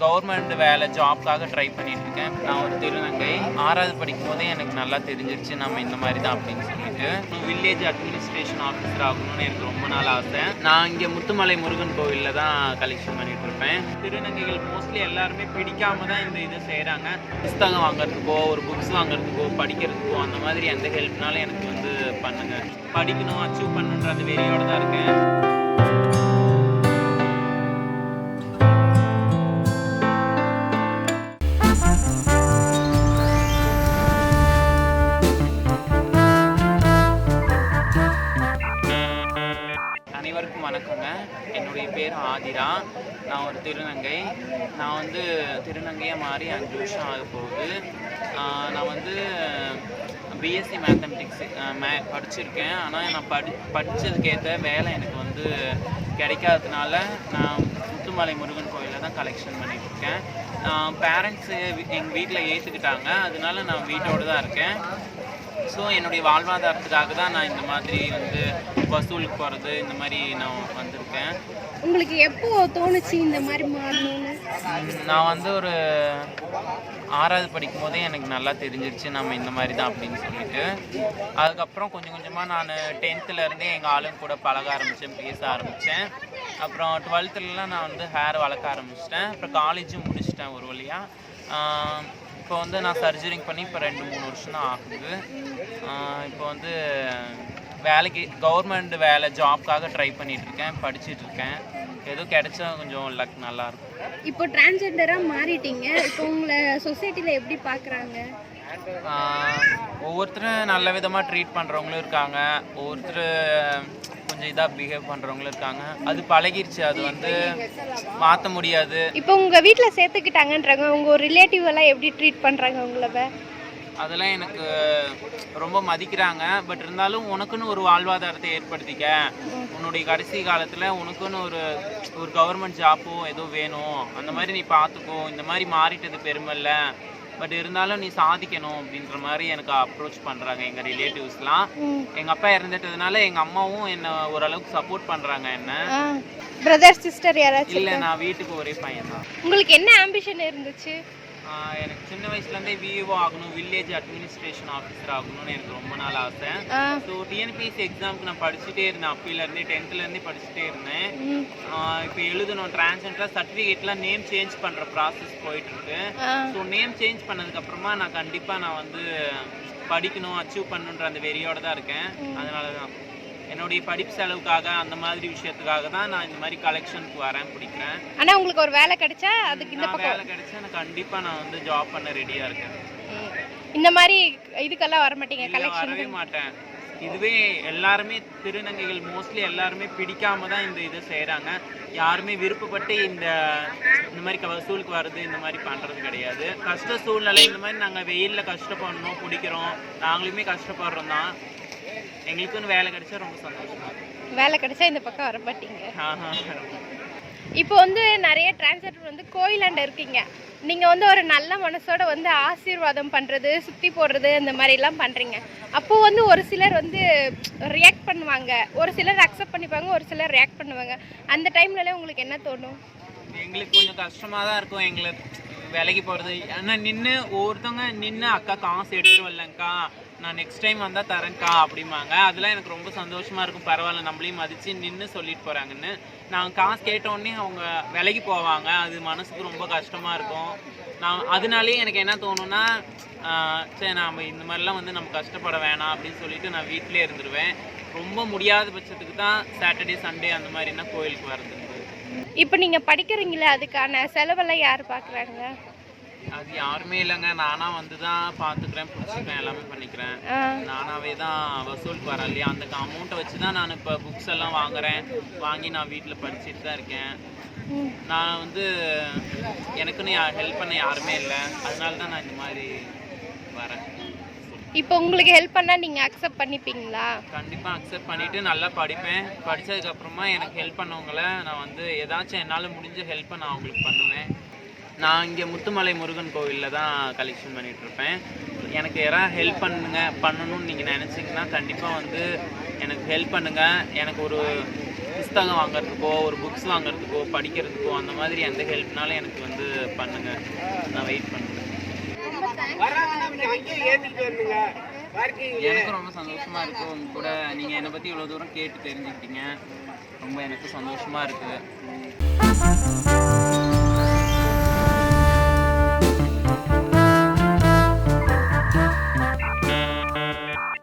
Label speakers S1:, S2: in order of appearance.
S1: Government வேலை ஜாப்ஸாக try பண்ணிட்டு இருக்கேன் நான் ஒரு திருநங்கை. ஆறாவது படிக்கும் போதே எனக்கு நல்லா தெரிஞ்சிருச்சு. நம்ம இந்த மாதிரி தான் அப்படின்னு சொல்லிட்டு. வில்லேஜ் அட்மினிஸ்ட்ரேஷன் ஆஃபீஸர் ஆகணும்னு எனக்கு ரொம்ப நாள் ஆசை. நான் இங்கே முத்துமலை முருகன் கோவிலில் தான் கலெக்ஷன் பண்ணிட்டு இருப்பேன் திருநங்கைகள் மோஸ்ட்லி எல்லாருமே பிடிக்காம தான் இந்த இதை செய்கிறாங்க புஸ்தகம் வாங்குறதுக்கோ ஒரு புக்ஸ் வாங்குறதுக்கோ படிக்கிறதுக்கோ அந்த மாதிரி எந்த ஹெல்ப்னாலும் எனக்கு வந்து பண்ணுங்க. படிக்கணும் அச்சீவ் பண்ணுன்ற அந்த வெறியோட தான் இருக்கேன். அனைவருக்கும் வணக்கங்க. என்னுடைய பேர் ஆதிரா. நான் ஒரு திருநங்கை. நான் வந்து திருநங்கையாக மாறி அஞ்சு வருஷம் ஆக போகுது. நான் வந்து பிஎஸ்சி மேத்தமெட்டிக்ஸ் மே படிச்சிருக்கேன். ஆனால் நான் படி படித்ததுக்கேற்ற வேலை எனக்கு வந்து கிடைக்காததுனால நான் முத்துமலை முருகன் கோயிலில் தான் கலெக்ஷன் பண்ணிட்டு பேரண்ட்ஸு எங்கள் வீட்டில் ஏற்றுக்கிட்டாங்க அதனால நான் வீட்டோடு தான் இருக்கேன். ஸோ என்னுடைய வாழ்வாதாரத்துக்காக தான் நான் இந்த மாதிரி வந்து வசூலுக்கு போகிறது இந்த மாதிரி நான் வந்திருக்கேன்.
S2: உங்களுக்கு எப்போ தோணுச்சு இந்த மாதிரி மாறணும்னு?
S1: நான் வந்து ஒரு ஆறாவது படிக்கும் போதே எனக்கு நல்லா தெரிஞ்சிருச்சு நம்ம இந்த மாதிரி தான் அப்படின்னு சொல்லிட்டு. அதுக்கப்புறம் கொஞ்சம் கொஞ்சமாக நான் டென்த்துலேருந்தே எங்கள் ஆளுங்க கூட பழக ஆரம்பித்தேன் பேச ஆரம்பித்தேன் அப்புறம் டுவெல்த்துலலாம் நான் வந்து ஹேர் வளர்க்க ஆரம்பிச்சிட்டேன். அப்புறம் காலேஜும் முடிச்சிட்டேன் ஒரு வழியாக இப்போ வந்து நான் சர்ஜரிங் பண்ணி இப்போ ரெண்டு மூணு வருஷம் தான் ஆகுது. இப்போ வந்து வேலைக்கு கவர்மெண்ட் வேலை ஜாப்க்காக ட்ரை பண்ணிட்டு இருக்கேன் படிச்சிட்டு இருக்கேன் ஏதோ கிடைச்சா கொஞ்சம் லக் நல்லா இருக்கும்
S2: இப்போ டிரான்ஸ்ஜெண்டராக மாறிட்டீங்க. இப்போ உங்களை சொசைட்டியில் எப்படி பார்க்குறாங்க
S1: ஒவ்வொருத்தரும் நல்ல விதமாக ட்ரீட் பண்ணுறவங்களும் இருக்காங்க. ஒவ்வொருத்தர் கொஞ்சம் இதாக பிஹேவ் பண்ணுறவங்களும் இருக்காங்க. அது பழகிருச்சு. அது வந்து மாற்ற முடியாது.
S2: இப்போ உங்கள் வீட்டில் சேர்த்துக்கிட்டாங்கன்றாங்க. உங்கள் ரிலேட்டிவ் எல்லாம் எப்படி ட்ரீட் பண்ணுறாங்க உங்களை
S1: அதெல்லாம் எனக்கு ரொம்ப மதிக்கிறாங்க. பட் இருந்தாலும் உனக்குன்னு ஒரு வாழ்வாதாரத்தை ஏற்படுத்திக்க. உன்னுடைய கடைசி காலத்தில் உனக்குன்னு ஒரு ஒரு கவர்மெண்ட் ஜாப்போ ஏதோ வேணும். அந்த மாதிரி நீ பார்த்துக்கோ. இந்த மாதிரி மாறிட்டது பெருமை இல்லை. பட் இருந்தாலும் நீ சாதிக்கணும் அப்படின்ற மாதிரி எனக்கு அப்ரோச் பண்ணுறாங்க எங்கள் ரிலேட்டிவ்ஸ்லாம் எங்கள் அப்பா இறந்துட்டதுனால எங்கள் அம்மாவும் என்னை ஓரளவுக்கு சப்போர்ட் பண்ணுறாங்க என்ன.
S2: பிரதர் சிஸ்டர் யாராச்சும்
S1: இல்லை நான் வீட்டுக்கு ஒரே பையன் தான்
S2: உங்களுக்கு என்ன ஆம்பிஷன் இருந்துச்சு?
S1: எனக்கு சின்ன வயசுலேருந்தே விஓ ஆகணும் வில்லேஜ் அட்மினிஸ்ட்ரேஷன் ஆஃபீஸர் ஆகணும்னு எனக்கு ரொம்ப நாள் ஆசை. ஸோ டிஎன்பிஎஸ்சி எக்ஸாமுக்கு நான் படிச்சுட்டே இருந்தேன். அப்பையிலேருந்தே டென்த்துலேருந்தே படிச்சுட்டே இருந்தேன். இப்போ எழுதணும் டிரான்ஸ்ஜெண்டராக சர்டிஃபிகேட்லாம் நேம் சேஞ்ச் பண்ணுற ப்ராசஸ் போயிட்டுருக்கு. ஸோ நேம் சேஞ்ச் பண்ணதுக்கப்புறமா நான் கண்டிப்பாக நான் வந்து படிக்கணும் அச்சீவ் பண்ணணுன்ற அந்த வெறியோட தான் இருக்கேன். அதனால தான் என்னுடைய படிப்பு செலவுக்காக அந்த மாதிரி விஷயத்துக்காக தான் நான் இந்த மாதிரி கலெக்ஷனுக்கு வரேன் பிடிக்கிறேன்.
S2: ஆனால் உங்களுக்கு ஒரு வேலை கிடைச்சா அதுக்கு இந்த பக்கம்
S1: வேலை கிடைச்சா நான் கண்டிப்பாக நான் வந்து ஜாப் பண்ண ரெடியாக இருக்கேன்.
S2: இந்த மாதிரி இதுக்கெல்லாம் வர மாட்டீங்க கலெக்ஷன்
S1: வரவே மாட்டேன். இதுவே எல்லாருமே திருநங்கைகள் மோஸ்ட்லி எல்லாருமே பிடிக்காம தான் இந்த இதை செய்கிறாங்க யாருமே விருப்பப்பட்டு இந்த இந்த மாதிரி வசூலுக்கு வர்றது இந்த மாதிரி பண்ணுறது கிடையாது. கஷ்ட சூழ்நிலை இந்த மாதிரி நாங்கள் வெயிலில் கஷ்டப்படணும் பிடிக்கிறோம் நாங்களுமே கஷ்டப்படுறோம் தான். எங்களுக்குன்னு வேலை கிடைச்சா ரொம்ப சந்தோஷமா
S2: வேலை கிடைச்சா இந்த பக்கம் வர மாட்டீங்க. இப்போ வந்து நிறைய டிரான்ஸ்ஜெண்டர் வந்து கோயிலாண்ட இருக்கீங்க. நீங்கள் வந்து ஒரு நல்ல மனசோட வந்து ஆசீர்வாதம் பண்ணுறது சுற்றி போடுறது இந்த மாதிரிலாம் பண்ணுறீங்க அப்போது வந்து ஒரு சிலர் வந்து ரியாக்ட் பண்ணுவாங்க. ஒரு சிலர் அக்செப்ட் பண்ணிப்பாங்க ஒரு சிலர் ரியாக்ட் பண்ணுவாங்க. அந்த டைம்லலாம் உங்களுக்கு என்ன தோணும்?
S1: எங்களுக்கு கொஞ்சம் கஷ்டமாக தான் இருக்கும். எங்களுக்கு வேலைக்கு போகிறது ஆனால் நின்று ஒவ்வொருத்தவங்க நின்று அக்கா காசு எடுத்துட்டு வரலங்க்கா நான் நெக்ஸ்ட் டைம் வந்தால் தரேன்க்கா அப்படிம்பாங்க. அதெல்லாம் எனக்கு ரொம்ப சந்தோஷமாக இருக்கும். பரவாயில்ல நம்மளையும் மதித்து நின்று சொல்லிட்டு போகிறாங்கன்னு நான் காசு கேட்டோடனே அவங்க விலைக்கு போவாங்க. அது மனசுக்கு ரொம்ப கஷ்டமாக இருக்கும். நான் அதனாலேயே எனக்கு என்ன தோணும்னா சரி நாம் இந்த மாதிரிலாம் வந்து நம்ம கஷ்டப்பட வேணாம் அப்படின்னு சொல்லிட்டு நான் வீட்டிலே இருந்துருவேன். ரொம்ப முடியாத பட்சத்துக்கு தான் சாட்டர்டே சண்டே அந்த மாதிரினா கோயிலுக்கு வர்றது.
S2: இப்போ நீங்கள் படிக்கிறீங்களே அதுக்கான செலவெல்லாம் யார் பார்க்குறாங்க
S1: அது யாருமே இல்லைங்க. நானா வந்து தான் பார்த்துக்கிறேன் பிடிச்சிக்கிறேன் எல்லாமே பண்ணிக்கிறேன். நானாவே தான் வசூலுக்கு வரேன் இல்லையா? அந்த அமௌண்ட்டை வச்சு தான் நான் இப்போ புக்ஸ் எல்லாம் வாங்குறேன். வாங்கி நான் வீட்டில் படிச்சுட்டு தான் இருக்கேன். நான் வந்து எனக்குன்னு ஹெல்ப் பண்ண யாருமே இல்லை. அதனால தான் நான் இந்த மாதிரி வரேன்.
S2: இப்போ உங்களுக்கு ஹெல்ப் பண்ணால் நீங்கள் அக்செப்ட் பண்ணிப்பீங்களா?
S1: கண்டிப்பாக அக்செப்ட் பண்ணிவிட்டு நல்லா படிப்பேன். படித்ததுக்கப்புறமா எனக்கு ஹெல்ப் பண்ணவங்கள நான் வந்து ஏதாச்சும் என்னால் முடிஞ்ச ஹெல்ப்பை நான் அவங்களுக்கு பண்ணுவேன். நான் இங்கே முத்துமலை முருகன் கோவிலில் தான் கலெக்ஷன் பண்ணிகிட்ருப்பேன் இருப்பேன் எனக்கு யாராவது ஹெல்ப் பண்ணுங்க பண்ணணும்னு நீங்கள் நினச்சிங்கன்னா கண்டிப்பாக வந்து எனக்கு ஹெல்ப் பண்ணுங்கள் எனக்கு ஒரு புஸ்தகம் வாங்குறதுக்கோ ஒரு புக்ஸ் வாங்குறதுக்கோ படிக்கிறதுக்கோ அந்த மாதிரி எந்த ஹெல்ப்னாலும் எனக்கு வந்து பண்ணுங்க. நான் வெயிட் பண்ணுறேன் எனக்கு ரொம்ப சந்தோஷமா இருக்கு. உங்க கூட நீங்க என்னை பத்தி இவ்வளவு தூரம் கேட்டு தெரிஞ்சுக்கிட்டீங்க. ரொம்ப எனக்கு சந்தோஷமா இருக்கு.